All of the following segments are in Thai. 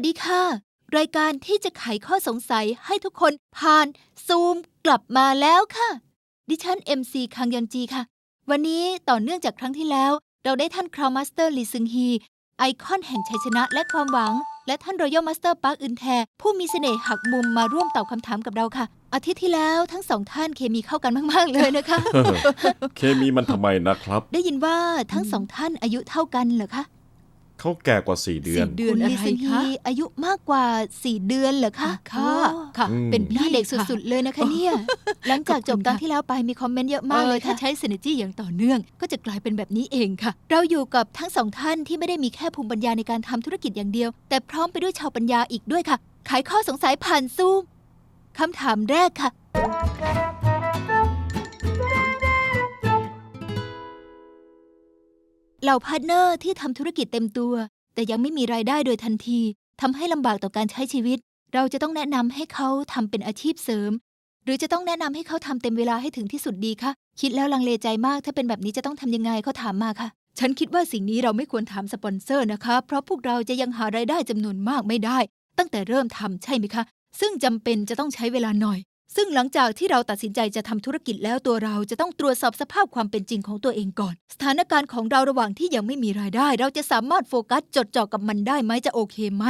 วัสดีค่ะ รายการที่จะไขข้อสงสัยให้ทุกคนผ่านซูมกลับมาแล้วค่ะ ดิฉัน MC คังยอนจีค่ะ วันนี้ต่อเนื่องจากครั้งที่แล้ว เราได้ท่านคราวมาสเตอร์ลีซึงฮี ไอคอนแห่งชัยชนะและความหวัง และท่านรอยัลมาสเตอร์ปาร์คอึนแท ผู้มีเสน่ห์หักมุมมาร่วมตอบคำถามกับเราค่ะ อาทิตย์ที่แล้วทั้งสองท่านเคมีเข้ากันมากๆเลยนะคะ เคมีมันทำไมนะครับ ได้ยินว่าทั้งสองท่านอายุเท่ากันเหรอคะ เขาแก่กว่าสี่เดือน สี่เดือนคุณอะไรลีซึงคะฮีอายุมากกว่า4เดือนเหรอคะค่ะโอ้ค่ะ อืม เป็นหน้าพี่เด็กค่ะสุดๆ เลยนะคะเนี่ย หลังจากจบขอบคุณตอนค่ะที่แล้วไปมีคอมเมนต์เยอะมากเลยถ้าค่ะ ใช้ Synergy อย่างต่อเนื่อง ก็จะกลายเป็นแบบนี้เองค่ะ เราอยู่กับทั้งสองท่านที่ไม่ได้มีแค่ภูมิปัญญาในการทำธุรกิจอย่างเดียว แต่พร้อมไปด้วยชาวปัญญาอีกด้วยค่ะไขข้อสงสัยผ่านซูมคำถามแรกค่ะ เหล่าพาร์ทเนอร์ที่ทำธุรกิจเต็มตัว แต่ยังไม่มีรายได้โดยทันทีทำให้ลำบากต่อการใช้ชีวิต เราจะต้องแนะนำให้เขาทำเป็นอาชีพเสริม หรือจะต้องแนะนำให้เขาทำเต็มเวลาให้ถึงที่สุดดีคะคิดแล้วลังเลใจมาก ถ้าเป็นแบบนี้จะต้องทำยังไงเขาถามมาค่ะ ฉันคิดว่าสิ่งนี้เราไม่ควรถามสปอนเซอร์นะคะ เพราะพวกเราจะยังหารายได้จำนวนมากไม่ได้ ตั้งแต่เริ่มทำใช่ไหมคะ ซึ่งจำเป็นจะต้องใช้เวลาหน่อย ซึ่งหลังจากที่เราตัดสินใจจะทำธุรกิจแล้วตัวเราจะต้องตรวจสอบสภาพความเป็นจริงของตัวเองก่อน สถานการณ์ของเราระหว่างที่ยังไม่มีรายได้ เราจะสามารถโฟกัสจดจ่อกับมันได้ไหมจะโอเคไหม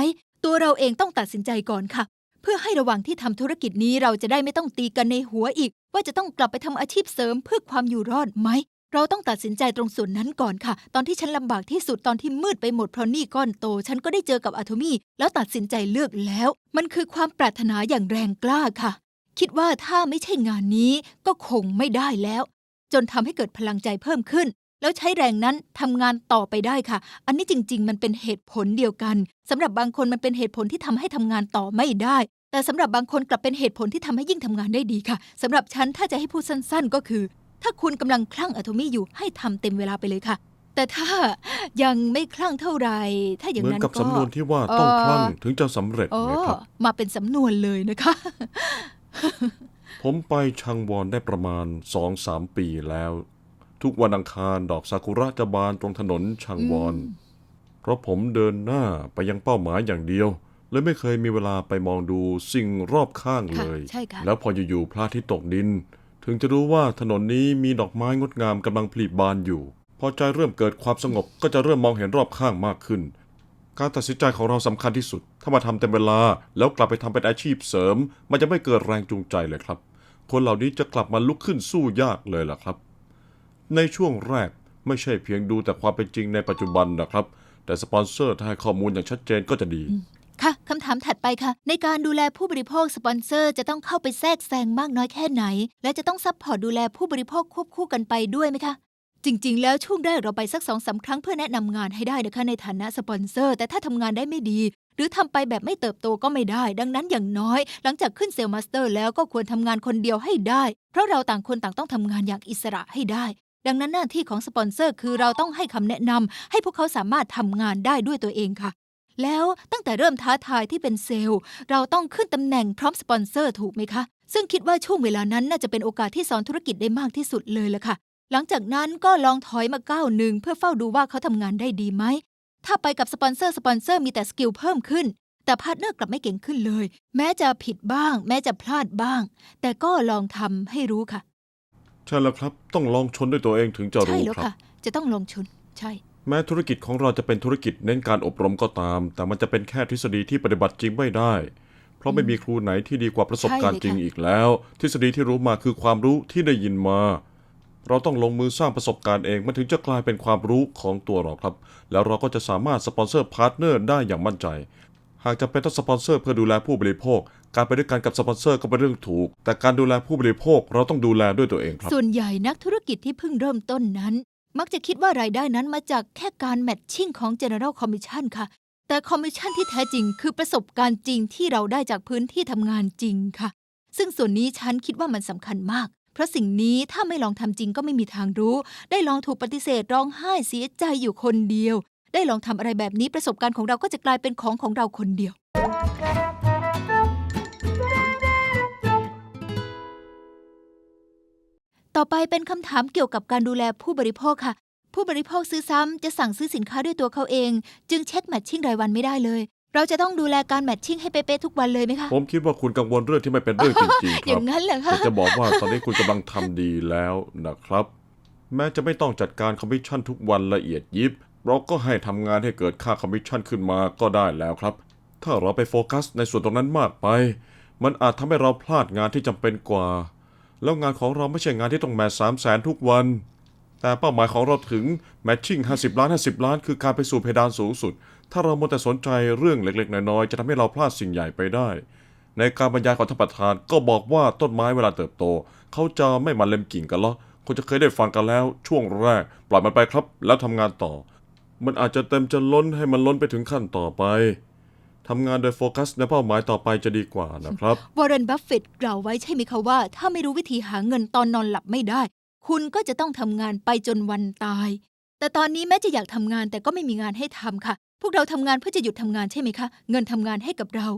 ตัวเราเองต้องตัดสินใจก่อนค่ะ เพื่อให้ระหว่างที่ทำธุรกิจนี้เราจะได้ไม่ต้องตีกันในหัวอีก ว่าจะต้องกลับไปทำอาชีพเสริมเพื่อความอยู่รอดไหมเราต้องตัดสินใจตรงส่วนนั้นก่อนค่ะ ตอนที่ฉันลำบากที่สุดตอนที่มืดไปหมดเพราะหนี้ก้อนโต ฉันก็ได้เจอกับอะโทมี่แล้วตัดสินใจเลือกแล้ว มันคือความปรารถนาอย่างแรงกล้าค่ะ คิดว่าถ้าไม่ใช่งานนี้ก็คงไม่ได้แล้ว จนทำให้เกิดพลังใจเพิ่มขึ้น แล้วใช้แรงนั้นทำงานต่อไปได้ค่ะ อันนี้จริง ๆ มันเป็นเหตุผลเดียวกันสำหรับบางคนมันเป็นเหตุผลที่ทำให้ทำงานต่อไม่ได้ แต่สำหรับบางคนกลับเป็นเหตุผลที่ทำให้ยิ่งทำงานได้ดีค่ะสำหรับฉันถ้าจะให้พูดสั้น ๆ ก็คือ ถ้าคุณกำลังคลั่งอะโทมี่อยู่ให้ทำเต็มเวลาไปเลยค่ะแต่ถ้ายังไม่คลั่งเท่าไหร่ถ้าอย่างเหมือนนั้นกับก็สำนวนที่ว่าต้องเอ่อคลั่งถึงจะสำเร็จอ๋อไงครับมาเป็นสำนวนเลยนะคะ ผมไปชังวอนได้ประมาณสองสามปีแล้ว ทุกวันอังคารดอกซากุระจะบานตรงถนนชังวอน เพราะผมเดินหน้าไปยังเป้าหมายอย่างเดียวเลยไม่เคยมีเวลาไปมองดูสิ่งรอบข้างเลยค่ะใช่ค่ะแล้วพออยู่ๆพระอาทิตย์ตกดิน ถึงจะรู้ว่าถนนนี้มีดอกไม้งดงามกำลังผลิบานอยู่ พอใจเริ่มเกิดความสงบก็จะเริ่มมองเห็นรอบข้างมากขึ้น การตัดสินใจของเราสำคัญที่สุด ถ้ามาทำเต็มเวลา แล้วกลับไปทำเป็นอาชีพเสริม มันจะไม่เกิดแรงจูงใจเลยครับ คนเหล่านี้จะกลับมาลุกขึ้นสู้ยากเลยล่ะครับ ในช่วงแรกไม่ใช่เพียงดูแต่ความเป็นจริงในปัจจุบันนะครับ แต่สปอนเซอร์ถ้าให้ข้อมูลอย่างชัดเจนก็จะดี ค่ะคำถามถัดไปค่ะ ในการดูแลผู้บริโภคสปอนเซอร์จะต้องเข้าไปแทรกแซงมากน้อยแค่ไหน และจะต้องซัพพอร์ตดูแลผู้บริโภคควบคู่กันไปด้วยไหมคะ จริง ๆ แล้วช่วงแรกเราไปสักสองสาครั้งเพื่อแนะนำงานให้ได้นะคะในฐานะสปอนเซอร์ แต่ถ้าทำงานได้ไม่ดี หรือทำไปแบบไม่เติบโตก็ไม่ได้ ดังนั้นอย่างน้อย หลังจากขึ้นเซลล์มาสเตอร์ แล้วก็ควรทำงานคนเดียวให้ได้ เพราะเราต่างคนต่างต้องทำงานอย่างอิสระให้ได้ ดังนั้นหน้าที่ของสปอนเซอร์ คือเราต้องให้คำแนะนำให้พวกเขาสามารถทำงานได้ด้วยตัวเองค่ะ แล้วตั้งแต่เริ่มท้าทายที่เป็นเซลล์ เราต้องขึ้นตำแหน่งพร้อมสปอนเซอร์ถูกไหมคะ ซึ่งคิดว่าช่วงเวลานั้นน่าจะเป็นโอกาสที่สอนธุรกิจได้มากที่สุดเลยละค่ะ หลังจากนั้นก็ลองถอยมาก้าวหนึ่งเพื่อเฝ้าดูว่าเขาทำงานได้ดีไหม ถ้าไปกับสปอนเซอร์สปอนเซอร์มีแต่สกิลเพิ่มขึ้น แต่พาร์ทเนอร์กลับไม่เก่งขึ้นเลย แม้จะผิดบ้าง แม้จะพลาดบ้าง แต่ก็ลองทำให้รู้ค่ะ ใช่แล้วครับต้องลองชนด้วยตัวเองถึงจะใช่รู้แล้วครับ ค่ะ จะต้องลงชน ใช่ แม้ธุรกิจของเราจะเป็นธุรกิจเน้นการอบรมก็ตาม แต่มันจะเป็นแค่ทฤษฎีที่ปฏิบัติจริงไม่ได้ เพราะไม่มีครูไหนที่ดีกว่าประสบการณ์จริงใช่เลยค่ะ อีกแล้ว ทฤษฎีที่รู้มาคือความรู้ที่ได้ยินมา เราต้องลงมือสร้างประสบการณ์เองมันถึงจะกลายเป็นความรู้ของตัวเราครับ แล้วเราก็จะสามารถสปอนเซอร์พาร์ทเนอร์ได้อย่างมั่นใจ หากจะเป็นต้องสปอนเซอร์เพื่อดูแลผู้บริโภค การไปด้วยกันกับสปอนเซอร์ก็เป็นเรื่องถูก แต่การดูแลผู้บริโภคเราต้องดูแลด้วยตัวเองครับ ส่วนใหญ่นักธุรกิจที่เพิ่งเริ่มต้นนั้น มักจะคิดว่ารายได้นั้นมาจากแค่การแมทชิ่งของ General Commission ค่ะ แต่คอมมิชชั่นที่แท้จริงคือประสบการณ์จริงที่เราได้จากพื้นที่ทำงานจริงค่ะ ซึ่งส่วนนี้ฉันคิดว่ามันสำคัญมาก เพราะสิ่งนี้ถ้าไม่ลองทำจริงก็ไม่มีทางรู้ ได้ลองถูกปฏิเสธร้องไห้เสียใจอยู่คนเดียว ได้ลองทำอะไรแบบนี้ประสบการณ์ของเราก็จะกลายเป็นของของเราคนเดียว ต่อไปเป็นคำถามเกี่ยวกับการดูแลผู้บริโภคค่ะ ผู้บริโภคซื้อซ้ำจะสั่งซื้อสินค้าด้วยตัวเขาเอง จึงเช็คแมทชิ่งรายวันไม่ได้เลย เราจะต้องดูแลการแมทชิ่งให้เป๊ะๆทุกวันเลยไหมคะ ผมคิดว่าคุณกังวลเรื่องที่ไม่เป็นเรื่องจริงๆคอรับย่างนั้นเหรออคะยากจะบอกว่าตอนนี้คุณกำลังทำดีแล้วนะครับ แม้จะไม่ต้องจัดการคอมมิชชั่นทุกวันละเอียดยิบ เราก็ให้ทำงานให้เกิดค่าคอมมิชชั่นขึ้นมาก็ได้แล้วครับ ถ้าเราไปโฟกัสในส่วนตรงนั้นมากไป มันอาจทำให้เราพลาดงานที่จำเป็นกว่า แล้วงานของเราไม่ใช่งานที่ต้องแมทสามแสนทุกวัน แต่เป้าหมายของเราถึงแมทชิ่ง50 ล้าน 50 ล้าน คือการไปสู่เพดานสูงสุด ถ้าเรามัวแต่สนใจเรื่องเล็กๆ น้อยๆ จะทำให้เราพลาดสิ่งใหญ่ไปได้ ในการบรรยายของท่านประธานก็บอกว่าต้นไม้เวลาเติบโต เขาจะไม่มาเล็มกิ่งกันหรอกคุณจะเคยได้ฟังกันแล้ว ช่วงแรก ปล่อยมันไปครับ แล้วทำงานต่อ มันอาจจะเต็มจะล้นให้มันล้นไปถึงขั้นต่อไปทำงานโดยโฟกัสในเป้าหมายต่อไปจะดีกว่านะครับ วอร์เรน บัฟเฟตกล่าวไว้ใช่ไหมคะว่า ถ้าไม่รู้วิธีหาเงินตอนนอนหลับไม่ได้ คุณก็จะต้องทำงานไปจนวันตาย แต่ตอนนี้แม้จะอยากทำงานแต่ก็ไม่มีงานให้ทำค่ะ พวกเราทำงานเพื่อจะหยุดทำงานใช่ไหมคะ เงินทำงานให้กับเรา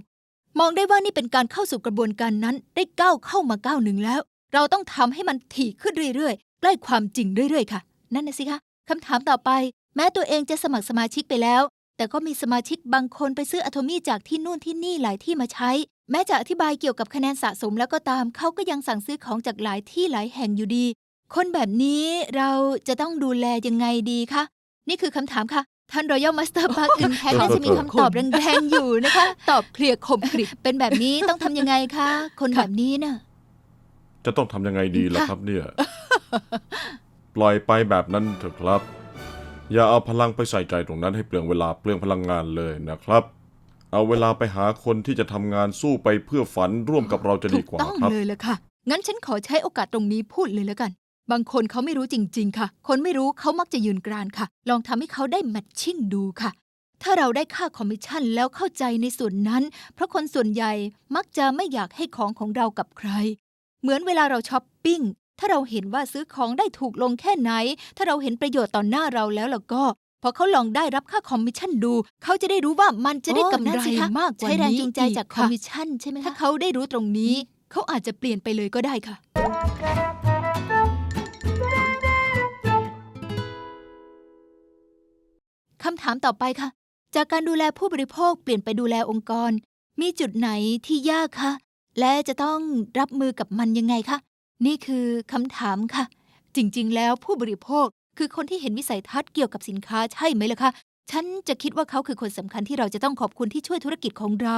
มองได้ว่านี่เป็นการเข้าสู่กระบวนการนั้น ได้ก้าวเข้ามาก้าวหนึ่งแล้ว เราต้องทำให้มันถี่ขึ้นเรื่อยๆ ใกล้ความจริงเรื่อยๆ ค่ะ นั่นนะสิคะคำถามต่อไป แม้ตัวเองจะสมัครสมาชิกไปแล้ว แต่ก็มีสมาชิกบางคนไปซื้ออะโทมี่จากที่นู่นที่นี่หลายที่มาใช้ แม้จะอธิบายเกี่ยวกับคะแนนสะสมแล้วก็ตามเขาก็ยังสั่งซื้อของจากหลายที่หลายแห่งอยู่ดี คนแบบนี้เราจะต้องดูแลยังไงดีคะ นี่คือคำถามค่ะ ท่านรอยัลมาสเตอร์บัคอินแท็กน่าจะมีคำตอบแรงๆอยู่นะคะ ตอบเคลียร์คมกริบเป็นแบบนี้ต้องทำยังไงคะ คนแบบนี้น่ะ จะต้องทำยังไงดีล่ะครับเนี่ย ปล่อยไปแบบนั้นเถอะครับ อย่าเอาพลังไปใส่ใจตรงนั้นให้เปลืองเวลาเปลืองพลังงานเลยนะครับ เอาเวลาไปหาคนที่จะทำงานสู้ไปเพื่อฝันร่วมกับเราจะถูดีกกว่าต้องครับ เลยละค่ะ งั้นฉันขอใช้โอกาสตรงนี้พูดเลยแล้วกัน บางคนเขาไม่รู้จริง ๆ ค่ะ คนไม่รู้เขามักจะยืนกรานค่ะ ลองทำให้เขาได้แมทชิ่งดูค่ะ ถ้าเราได้ค่าคอมมิชชั่นแล้วเข้าใจในส่วนนั้น เพราะคนส่วนใหญ่มักจะไม่อยากให้ของของเรากับใคร เหมือนเวลาเราช้อปปิ้ง ถ้าเราเห็นว่าซื้อของได้ถูกลงแค่ไหน ถ้าเราเห็นประโยชน์ต่อหน้าเราแล้วล่ะก็พอเขาลองได้รับค่าคอมมิชชั่นดู เขาจะได้รู้ว่ามันจะได้โอ้กำนั่ไรนสิคะมากกว่าใช้แรงนี้จูงใจจากอีคอมค่ะมิชชั่นใช่ไหมถ้าคะเขาได้รู้ตรงนี้ เขาอาจจะเปลี่ยนไปเลยก็ได้ค่ะามต่อไปค่ะ จากการดูแลผู้บริโภคเปลี่ยนไปดูแลองค์กร มีจุดไหนที่ยากคะ และจะต้องรับมือกับมันยังไงคะ นี่คือคำถามค่ะ จริงๆ แล้วผู้บริโภคคือคนที่เห็นวิสัยทัศน์เกี่ยวกับสินค้าใช่ไหมล่ะคะ ฉันจะคิดว่าเขาคือคนสำคัญที่เราจะต้องขอบคุณที่ช่วยธุรกิจของเรา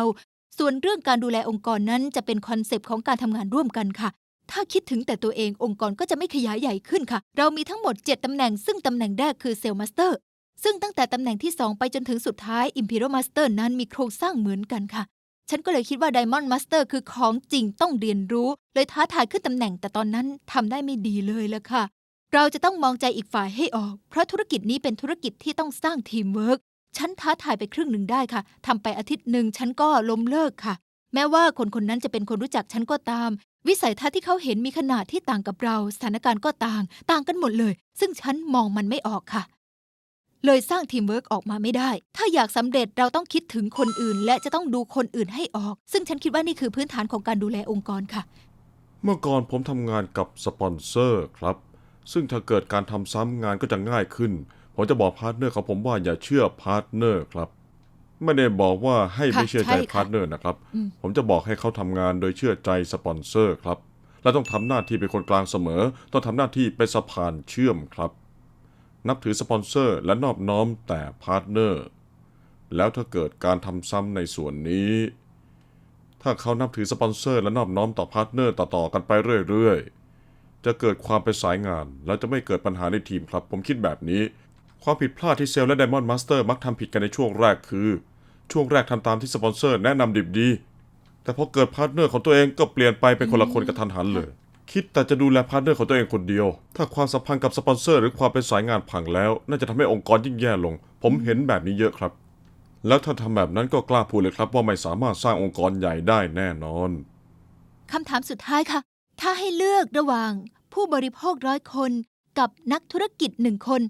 ส่วนเรื่องการดูแลองค์กรนั้นจะเป็นคอนเซปต์ของการทำงานร่วมกันค่ะ ถ้าคิดถึงแต่ตัวเององค์กรก็จะไม่ขยายใหญ่ขึ้นค่ะ เรามีทั้งหมด 7ตำแหน่ง ซึ่งตำแหน่งแรกคือเซลล์มาสเตอร์ ซึ่งตั้งแต่ตำแหน่งที่ 2 ไปจนถึงสุดท้าย Imperial Master นั้นมีโครงสร้างเหมือนกันค่ะ ฉันก็เลยคิดว่า Diamond Master คือของจริงต้องเรียนรู้ เลยท้าทายขึ้นตำแหน่งแต่ตอนนั้นทำได้ไม่ดีเลยละค่ะ เราจะต้องมองใจอีกฝ่ายให้ออก เพราะธุรกิจนี้เป็นธุรกิจที่ต้องสร้างทีมเวิร์กฉันท้าทายไปครึ่งหนึ่งได้ค่ะทำไปอาทิตย์หนึ่งฉันก็ล้มเลิกค่ะ แม้ว่าคนคนนั้นจะเป็นคนรู้จักฉันก็ตาม วิสัยทัศน์ที่เขาเห็นมีขนาดที่ต่างกับเรา สถานการณ์ก็ต่าง ต่างกันหมดเลย ซึ่งฉันมองมันไม่ออกค่ะ เลยสร้างทีมเวิร์กออกมาไม่ได้ ถ้าอยากสำเร็จเราต้องคิดถึงคนอื่น และจะต้องดูคนอื่นให้ออก ซึ่งฉันคิดว่านี่คือพื้นฐานของการดูแลองค์กรค่ะ เมื่อก่อนผมทำงานกับสปอนเซอร์ครับ ซึ่งถ้าเกิดการทำซ้ำงานก็จะง่ายขึ้น ผมจะบอกพาร์ทเนอร์ของผมว่าอย่าเชื่อพาร์ทเนอร์ครับ ไม่ได้บอกว่าให้ไม่ค่ะเชื่อใจใช่ค่ะพาร์ทเนอร์นะครับ อืม ผมจะบอกให้เขาทำงานโดยเชื่อใจสปอนเซอร์ครับ และต้องทำหน้าที่เป็นคนกลางเสมอ ต้องทำหน้าที่เป็นสะพานเชื่อมครับ นับถือสปอนเซอร์และนอบน้อมแต่พาร์ทเนอร์ แล้วถ้าเกิดการทำซ้ำในส่วนนี้ ถ้าเขานับถือสปอนเซอร์และนอบน้อมต่อพาร์ทเนอร์ต่อๆกันไปเรื่อยๆ จะเกิดความเป็นสายงาน และจะไม่เกิดปัญหาในทีมครับ ผมคิดแบบนี้ ความผิดพลาดที่เซลและไดมอนด์มาสเตอร์มักทำผิดกันในช่วงแรกคือ ช่วงแรกทำตามที่สปอนเซอร์แนะนำดิบดี แต่พอเกิดพาร์ทเนอร์ของตัวเองก็เปลี่ยนไปเป็นคนละคนกับทันหันเลย คิดแต่จะดูแลพาร์ทเนอร์ของตัวเองคนเดียว ถ้าความสัมพันธ์กับสปอนเซอร์ หรือความเป็นสายงานพังแล้ว น่าจะทำให้องค์กรยิ่งแย่ลง ผมเห็นแบบนี้เยอะครับ แล้วถ้าทำแบบนั้นก็กล้าพูดเลยครับ ว่าไม่สามารถสร้างองค์กรใหญ่ได้แน่นอนคำถามสุดท้ายค่ะ ถ้าให้เลือกระหว่าง ผู้บริโภคร้อยคน กับนักธุรกิจหนึ่งคน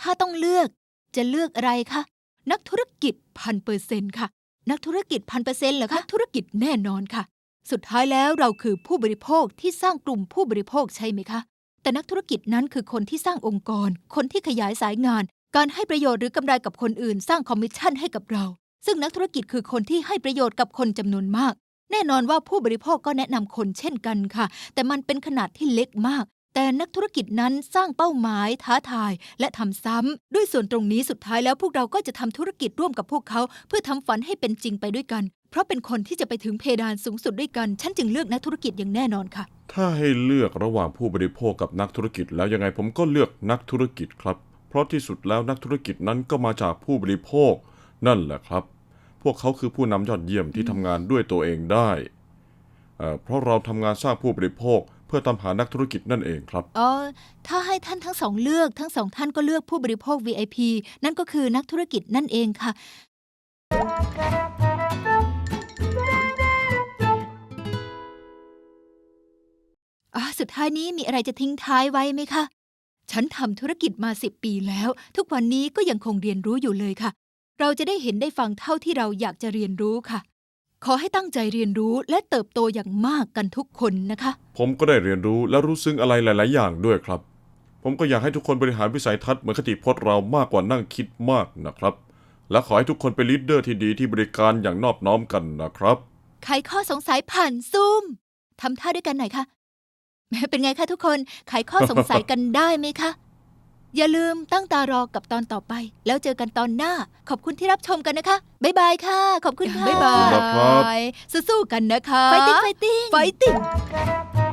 ถ้าต้องเลือกจะเลือกอะไรคะนักธุรกิจพันเปอร์เซ็นต์ค่ะ นักธุรกิจพันเปอร์เซ็นต์เหรอนัคะกธุรกิจแน่นอนค่ะ สุดท้ายแล้วเราคือผู้บริโภคที่สร้างกลุ่มผู้บริโภคใช่ไหมคะ แต่นักธุรกิจนั้นคือคนที่สร้างองค์กร คนที่ขยายสายงาน การให้ประโยชน์หรือกำไรกับคนอื่น สร้างคอมมิชชั่นให้กับเรา ซึ่งนักธุรกิจคือคนที่ให้ประโยชน์กับคนจำนวนมาก แน่นอนว่าผู้บริโภคก็แนะนำคนเช่นกันค่ะ แต่มันเป็นขนาดที่เล็กมาก แต่นักธุรกิจนั้นสร้างเป้าหมาย ท้าทาย และทำซ้ำด้วยส่วนตรงนี้สุดท้ายแล้วพวกเราก็จะทำธุรกิจร่วมกับพวกเขา เพื่อทำฝันให้เป็นจริงไปด้วยกัน เพราะเป็นคนที่จะไปถึงเพดานสูงสุดด้วยกัน ฉันจึงเลือกนักธุรกิจอย่างแน่นอนค่ะ ถ้าให้เลือกระหว่างผู้บริโภคกับนักธุรกิจ แล้วยังไงผมก็เลือกนักธุรกิจครับ เพราะที่สุดแล้วนักธุรกิจนั้นก็มาจากผู้บริโภค นั่นแหละครับ พวกเขาคือผู้นำยอดเยี่ยมที่ทำงานด้วยตัวเองได้เอ่อเพราะเราทำงานสร้างผู้บริโภค เพื่อตามหานักธุรกิจนั่นเองครับ อ๋อ ถ้าให้ท่านทั้งสองเลือกทั้งสองท่านก็เลือกผู้บริโภค VIP นั่นก็คือนักธุรกิจนั่นเองค่ะ สุดท้ายนี้มีอะไรจะทิ้งท้ายไว้ไหมคะ ฉันทำธุรกิจมาสิบปีแล้ว ทุกวันนี้ก็ยังคงเรียนรู้อยู่เลยค่ะ เราจะได้เห็นได้ฟังเท่าที่เราอยากจะเรียนรู้ค่ะ ขอให้ตั้งใจเรียนรู้และเติบโตอย่างมากกันทุกคนนะคะ ผมก็ได้เรียนรู้และรู้ซึ้งอะไรหลาย ๆ อย่างด้วยครับ ผมก็อยากให้ทุกคนบริหารวิสัยทัศน์เหมือนคติพจน์เรามากกว่านั่งคิดมากนะครับ และขอให้ทุกคนเป็นลีดเดอร์ที่ดีที่บริการอย่างนอบน้อมกันนะครับ ไขข้อสงสัยผ่านซูมทำท่าด้วยกันหน่อยค่ะ เป็นไงคะทุกคนไขข้อสงสัยกันได้ไหมคะ อย่าลืมตั้งตารอกับตอนต่อไป แล้วเจอกันตอนหน้า ขอบคุณที่รับชมกันนะคะบ๊ายบายค่ะ ขอบคุณค่ะบ๊ายบาครับยสู้ๆกันนะคะไฟติ้งไฟติ้งไฟติ้ง